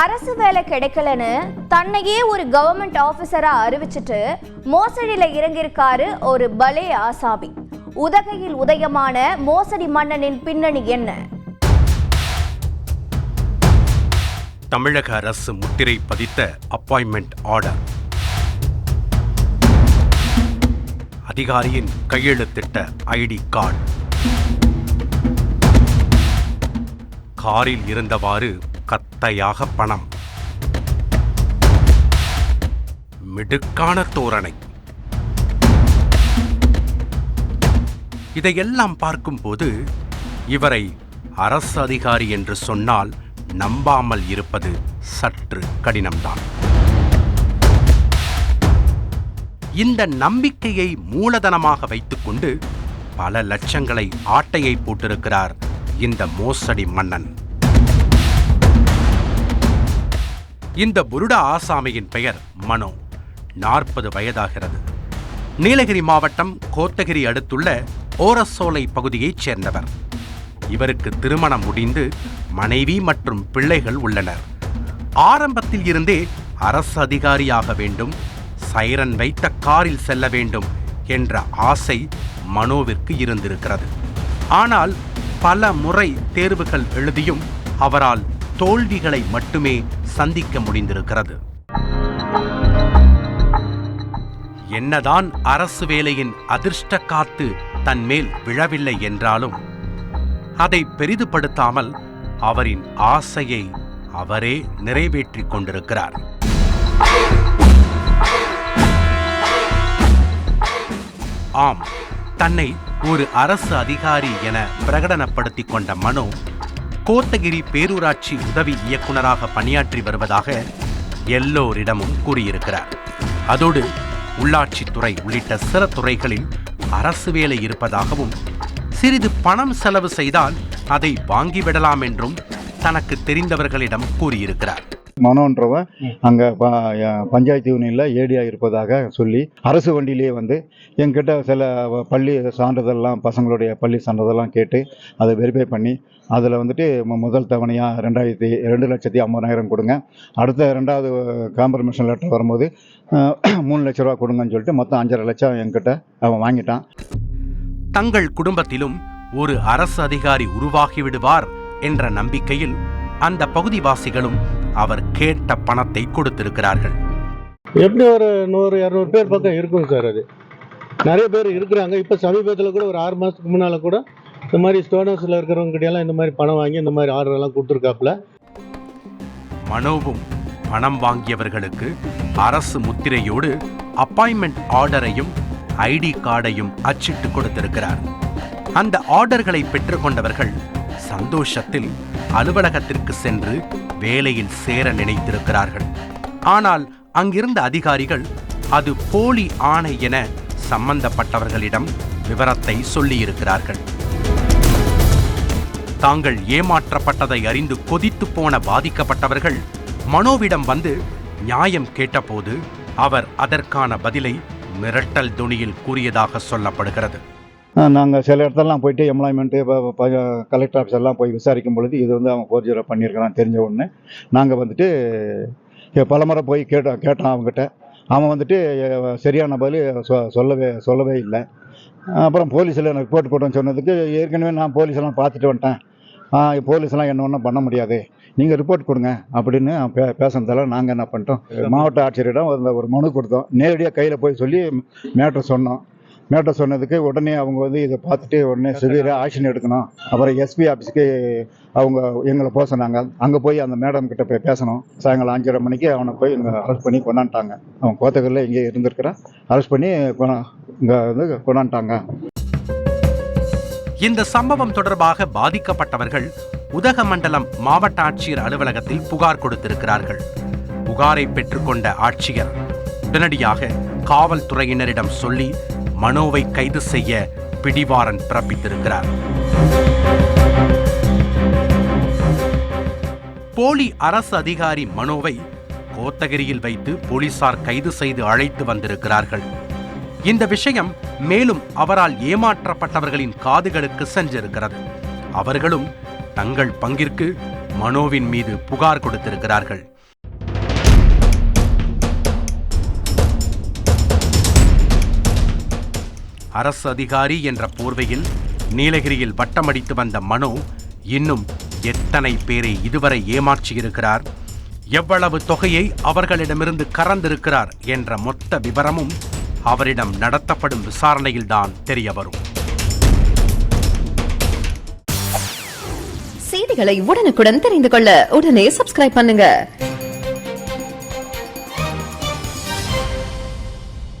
அரசு வேலை கிடைக்கலன்னு தன்னையே ஒரு கவர்மெண்ட் ஆபீசரா அறிவிச்சிட்டு மோசடியில இறங்கியிருக்காரு ஒரு பலே ஆசாமி. உதகையில் உதயமான மோசடி மன்னனின் பின்னணி என்ன? தமிழக அரசு முத்திரை பதித்த அப்பாயின்மெண்ட் ஆர்டர் அதிகாரியின் கையெழுத்திட்ட ஐடி கார்டு. காரில் இருந்தவாறு கத்தையாக பணம். மிடுக்கான தோரணை. இதையெல்லாம் பார்க்கும்போது இவரை அரசு அதிகாரி என்று சொன்னால் நம்பாமல் இருப்பது சற்று கடினம்தான். இந்த நம்பிக்கையை மூலதனமாக வைத்துக்கொண்டு பல லட்சங்களை ஆட்டையை போட்டிருக்கிறார் இந்த மோசடி மன்னன். இந்த புருட ஆசாமியின் பெயர் மனோ. நாற்பது வயதாகிறது. நீலகிரி மாவட்டம் கோத்தகிரி அடுத்துள்ள ஓரசோலை பகுதியைச் சேர்ந்தவர். இவருக்கு திருமணம் முடிந்து மனைவி மற்றும் பிள்ளைகள் உள்ளனர். ஆரம்பத்தில் இருந்தே அரசு அதிகாரியாக வேண்டும் சைரன் வைத்த காரில் செல்ல வேண்டும் என்ற ஆசை மனோவிற்கு இருந்திருக்கிறது. ஆனால் பல முறை தேர்வுகள் எழுதியும் அவரால் தோல்விகளை மட்டுமே சந்திக்க முடிந்திருக்கிறது. என்னதான் அரசு வேலையின் அதிர்ஷ்ட காத்து தன் மேல் விழவில்லை என்றாலும் அதை பெரிதுபடுத்தாமல் அவரின் ஆசையை அவரே நிறைவேற்றிக் கொண்டிருக்கிறார். ஆம் தன்னை ஒரு அரசு அதிகாரி என பிரகடனப்படுத்திக் கொண்ட மனோ கோத்தகிரி பேரூராட்சி உதவி இயக்குனராக பணியாற்றி வருவதாக எல்லோரிடமும் கூறியிருக்கிறார். அதோடு உள்ளாட்சித்துறை உள்ளிட்ட சில துறைகளில் அரசு வேலை இருப்பதாகவும் சிறிது பணம் செலவு செய்தால் அதை வாங்கிவிடலாம் என்றும் தனக்கு தெரிந்தவர்களிடம் கூறியிருக்கிறார். மனோன்றவன் அங்கே பஞ்சாயத்து யூனியனில் ஏடியா இருப்பதாக சொல்லி அரசு வண்டியிலேயே வந்து என்கிட்ட சில பள்ளி சான்றிதழ்லாம் பசங்களுடைய பள்ளி சான்றிதழ்லாம் கேட்டு அதை வெரிஃபை பண்ணி அதில் வந்துட்டு மு- முதல் தவணையாக ரெண்டாயிரத்தி ரெண்டு லட்சத்தி ஐம்பதாயிரம் கொடுங்க. அடுத்த ரெண்டாவது காம்பர்மிஷன் லெட்டர் வரும்போது மூணு லட்ச ரூபா கொடுங்கன்னு சொல்லிட்டு மொத்தம் அஞ்சரை லட்சம் என்கிட்ட அவன் வாங்கிட்டான். தங்கள் குடும்பத்திலும் ஒரு அரசு அதிகாரி உருவாகிவிடுவார் என்ற நம்பிக்கையில் அந்த பகுதிவாசிகளும் அவர் கேட்ட பணத்தை கொடுத்திருக்கிறார்கள். எப்படி ஒரு நூறு இரநூறு பேர் பக்கம் இருக்கும் சார் அது? நிறைய பேர் இருக்கிறாங்க. இப்போ சமீபத்தில் கூட ஒரு ஆறு மாதத்துக்கு முன்னால் கூட இந்த மாதிரி ஸ்டோன் ஹவுஸில் இருக்கிறவங்க எல்லாம் இந்த மாதிரி பணம் வாங்கி இந்த மாதிரி ஆர்டர் எல்லாம் கொடுத்துருக்காப்புல. மனோவும் பணம் வாங்கியவர்களுக்கு அரசு முத்திரையோடு அப்பாயின்மெண்ட் ஆர்டரையும் ஐடி கார்டையும் அச்சிட்டு கொடுத்திருக்கிறார். அந்த ஆர்டர்களை பெற்றுக்கொண்டவர்கள் சந்தோஷத்தில் அலுவலகத்திற்கு சென்று வேலையில் சேர நினைத்திருக்கிறார்கள். ஆனால் அங்கிருந்த அதிகாரிகள் அது போலி ஆணை என சம்பந்தப்பட்டவர்களிடம் விவரத்தை சொல்லியிருக்கிறார்கள். தாங்கள் ஏமாற்றப்பட்டதை அறிந்து கொதித்து போன பாதிக்கப்பட்டவர்கள் மனோவிடம் வந்து நியாயம் கேட்டபோது அவர் அதற்கான பதிலை மிரட்டல் துணியில் கூறியதாக சொல்லப்படுகிறது. நாங்கள் சில இடத்தெல்லாம் போயிட்டு எம்ப்ளாய்மெண்ட்டு கலெக்டர் ஆஃபீஸ் எல்லாம் போய் விசாரிக்கும் பொழுது இது வந்து அவன் ஃபோர் ஜீரோ பண்ணியிருக்கிறான் தெரிஞ்ச உடனே நாங்கள் வந்துட்டு பலமுறை போய் கேட்டோம் கேட்டோம் அவங்ககிட்ட அவன் வந்துட்டு சரியான பதில் சொ சொல்லவே சொல்லவே இல்லை. அப்புறம் போலீஸில் எனக்கு ரிப்போர்ட் போட்டோன்னு சொன்னதுக்கு ஏற்கனவே நான் போலீஸ் எல்லாம் பார்த்துட்டு வந்துட்டேன். போலீஸ்லாம் என்ன ஒன்றும் பண்ண முடியாது. நீங்கள் ரிப்போர்ட் கொடுங்க அப்படின்னு பே பேசுனதால நாங்கள் என்ன பண்ணிட்டோம். மாவட்ட ஆட்சியரிடம் ஒரு மனு கொடுத்தோம். நேரடியாக கையில் போய் சொல்லி மேட்ரு சொன்னோம். மேட்டர் சொன்னதுக்கு உடனே அவங்க வந்து இதை பார்த்துட்டு உடனே சிவியராக ஆக்ஷன் எடுக்கணும். அப்புறம் எஸ்பி ஆஃபீஸ்க்கு அவங்க எங்களை போக சொன்னாங்க. அங்கே போய் அந்த மேடம் கிட்ட போய் பேசணும். சாயங்காலம் அஞ்சரை மணிக்கு அவனை போய் இங்கே அரெஸ்ட் பண்ணி கொண்டாந்துட்டாங்க. அவன் கோத்தகரில் இங்கே இருந்திருக்கிறான். அரெஸ்ட் பண்ணி இங்கே வந்து கொண்டாந்துட்டாங்க. இந்த சம்பவம் தொடர்பாக பாதிக்கப்பட்டவர்கள் உதகமண்டலம் மாவட்ட ஆட்சியர் அலுவலகத்தில் புகார் கொடுத்திருக்கிறார்கள். புகாரை பெற்றுக்கொண்ட ஆட்சியர் உடனடியாக காவல்துறையினரிடம் சொல்லி மனோவை கைது செய்ய பிடிவாரன் பிறப்பித்திருக்கிறார். போலி அரசு அதிகாரி மனோவை கோத்தகிரியில் வைத்து போலீசார் கைது செய்து அழைத்து வந்திருக்கிறார்கள். இந்த விஷயம் மேலும் அவரால் ஏமாற்றப்பட்டவர்களின் காதுகளுக்கு சென்றிருக்கிறது. அவர்களும் தங்கள் பங்கிற்கு மனோவின் மீது புகார் கொடுத்திருக்கிறார்கள். அரசு அதிகாரி என்ற போர்வையில் நீலகிரியில் வட்டமடித்து வந்த மனு இன்னும் எத்தனை பேரை இதுவரை ஏமாற்றியிருக்கிறார்? எவ்வளவு தொகையை அவர்களிடமிருந்து கறந்திருக்கிறார் என்ற மொத்த விவரமும் அவரிடம் நடத்தப்படும் விசாரணையில்தான் தெரிய வரும் செய்திகளை உடனுக்குடன் தெரிந்து கொள்ள உடனே சப்ஸ்கிரைப் பண்ணுங்க.